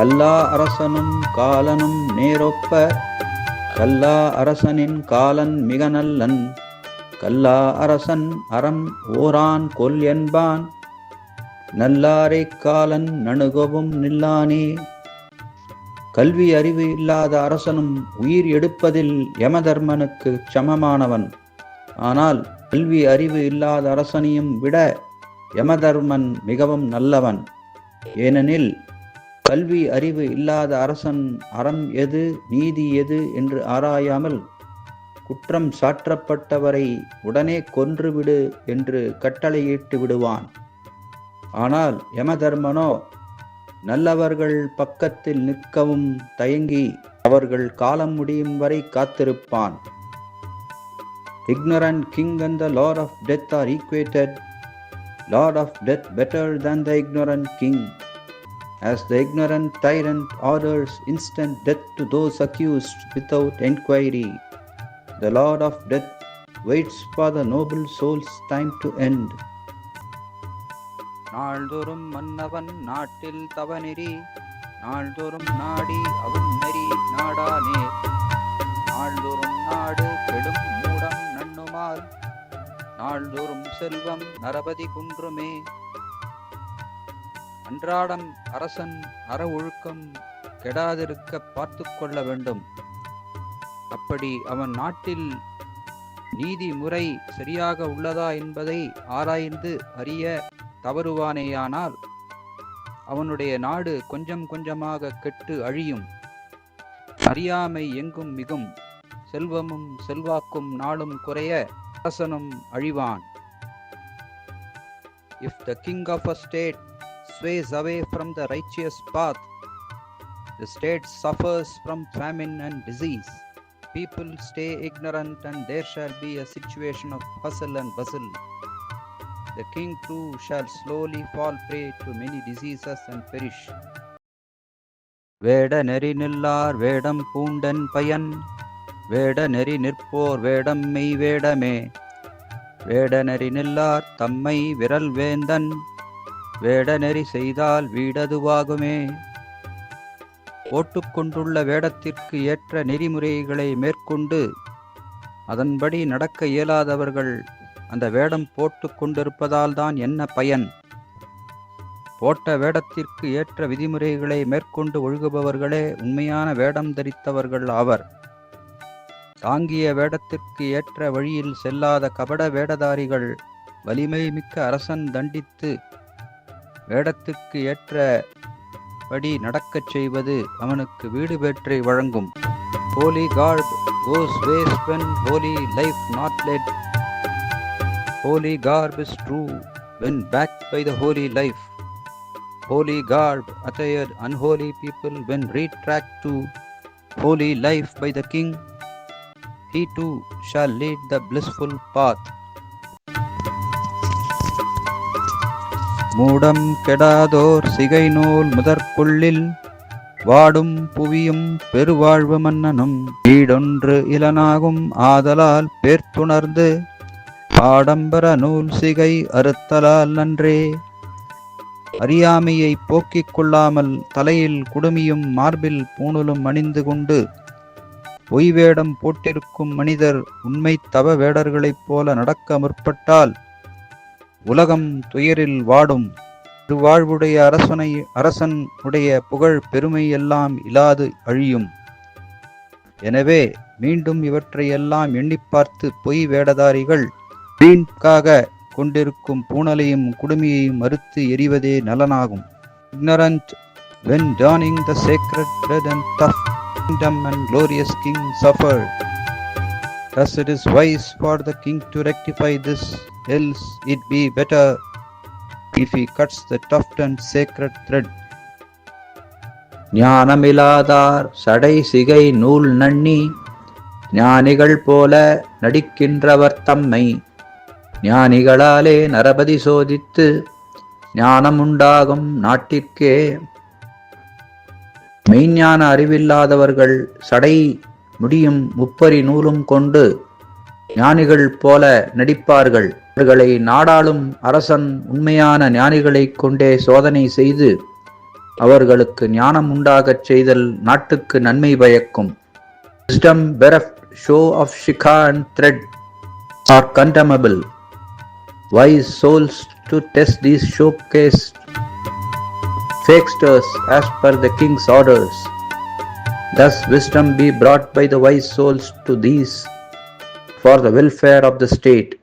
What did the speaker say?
கல்லா அரசனும் காலனும் நேரொப்ப கல்லா அரசனின் காலன் மிக நல்லன் கல்லா அரசன் அறம் ஓரான் கொல் என்பான் நல்லாரைக் காலன் நணுகவும் நில்லானே. கல்வி அறிவு இல்லாத அரசனும் உயிர் எடுப்பதில் யமதர்மனுக்கு சமமானவன். ஆனால் கல்வி அறிவு இல்லாத அரசனையும் விட யமதர்மன் மிகவும் நல்லவன். ஏனெனில் கல்வி அறிவு இல்லாத அரசன் அறம் எது நீதி எது என்று ஆராயாமல் குற்றம் சாற்றப்பட்டவரை உடனே கொன்றுவிடு என்று கட்டளையிட்டு விடுவான். ஆனால் யமதர்மனோ நல்லவர்கள் பக்கத்தில் நிற்கவும் தயங்கி அவர்கள் காலம் முடியும் வரை காத்திருப்பான். Ignorant king and the lord of death are equated lord of death better than the ignorant king as the ignorant tyrant orders instant death to those accused without enquiry the lord of death waits for the noble soul's time to end நாள்தோறும் மன்னவன் நாட்டில் தவநெறி நாள்தோறும் நாடி அவன் நெறி நாடானே நாள்தோறும் நாடு கெடும் மூடம் நண்ணுமால் நாள்தோறும் செல்வம் நரபதி குன்றுமே அன்றாடம் அரசன் அற ஒழுக்கம் கெடாதிருக்க பார்த்து கொள்ள வேண்டும். அப்படி அவன் நாட்டில் நீதி முறை சரியாக உள்ளதா என்பதை ஆராய்ந்து அறிய தவறுவானேயானால் அவனுடைய நாடு கொஞ்சம் கொஞ்சமாக கெட்டு அழியும். அறியாமை எங்கும் மிகும். செல்வமும் செல்வாக்கும் நாளும் குறைய அரசனும் அழிவான். If the king of a state sways away from the righteous path, the state suffers from famine and disease. People stay ignorant, and there shall be a situation of hustle and bustle. The king too shall slowly fall prey to many diseases and perish. வேட நெறி நில்லார் வேடம் பூண்டன் பயன் வேட நெறி நிற்போர் வேடம் மெய் வேடமே வேட நெறி நில்லார் தம்மை விரல் வேந்தன் வேட நெறி செய்தால் வீடதுவாகுமே. போட்டுக்கொண்டுள்ள வேடத்திற்கு ஏற்ற நெறிமுறைகளை மேற்கொண்டு அதன்படி நடக்க இயலாதவர்கள் அந்த வேடம் போட்டு கொண்டிருப்பதால் தான் என்ன பயன்? போட்ட வேடத்திற்கு ஏற்ற விதிமுறைகளை மேற்கொண்டு ஒழுகுபவர்களே உண்மையான வேடம் தரித்தவர்கள் ஆவர். தாங்கிய வேடத்திற்கு ஏற்ற வழியில் செல்லாத கபட வேடதாரிகள் வலிமை மிக்க அரசன் தண்டித்து வேடத்துக்கு ஏற்றபடி நடக்கச் செய்வது அவனுக்கு வீடு பெற்றை வழங்கும் holy god goes way spend holy life not let holy garb is true when back by the holy life holy garb attire unholy people when retract to holy life by the king he too shall lead the blissful path மூடம் கெடாதோர் சிகை நூல் முதற்குள்ளில் வாடும் புவியும் பெருவாழ்வு மன்னனும் வீடொன்று இலனாகும் ஆதலால் பேர்த்துணர்ந்து ஆடம்பர நூல் சிகை அறுத்தலால் நன்றே. அறியாமையை போக்கிக் கொள்ளாமல் தலையில் குடுமியும் மார்பில் பூணலும் அணிந்து கொண்டு பொய் வேடம் போட்டிருக்கும் மனிதர் உண்மை தவ வேடர்களைப் போல நடக்க முற்பட்டால் உலகம் துயரில் வாடும். திருவாழ்வுடைய அரசனை அரசன் உடைய புகழ் பெருமை எல்லாம் இல்லாது அழியும். எனவே மீண்டும் இவற்றையெல்லாம் எண்ணி பார்த்து பொய் வேடதாரிகள் வீண்காக கொண்டிருக்கும் பூணலையும் குடுமியையும் மறுத்து எறிவதே நலனாகும். Ignorant when donning the sacred bread and tough kingdom and glorious king suffered thus it is wise for the king to rectify this else it be better if he cuts the tuft and sacred thread. ஞானமிலாதார் சடை சிகை நூல் நண்ணி ஞானிகள் போல நடிக்கின்றவர் தம்மை. ஞானிகளாலே நரபதி சோதித்து ஞானமுண்டாகும் நாட்டிற்கே. மெய்ஞான அறிவில்லாதவர்கள் சடை முடியும் முப்பரி நூலும் கொண்டு ஞானிகள் போல நடிப்பார்கள் அவர்களை நாடாளும் அரசன் உண்மையான ஞானிகளை கொண்டே சோதனை செய்து அவர்களுக்கு ஞானம் உண்டாகச் செய்தல் நாட்டுக்கு நன்மை பயக்கும் wisdom பெரஃப் show of shikha and thread are condemnable wise souls to test these show case fakesters as per the king's orders Thus, wisdom be brought by the wise souls to these for the welfare of the state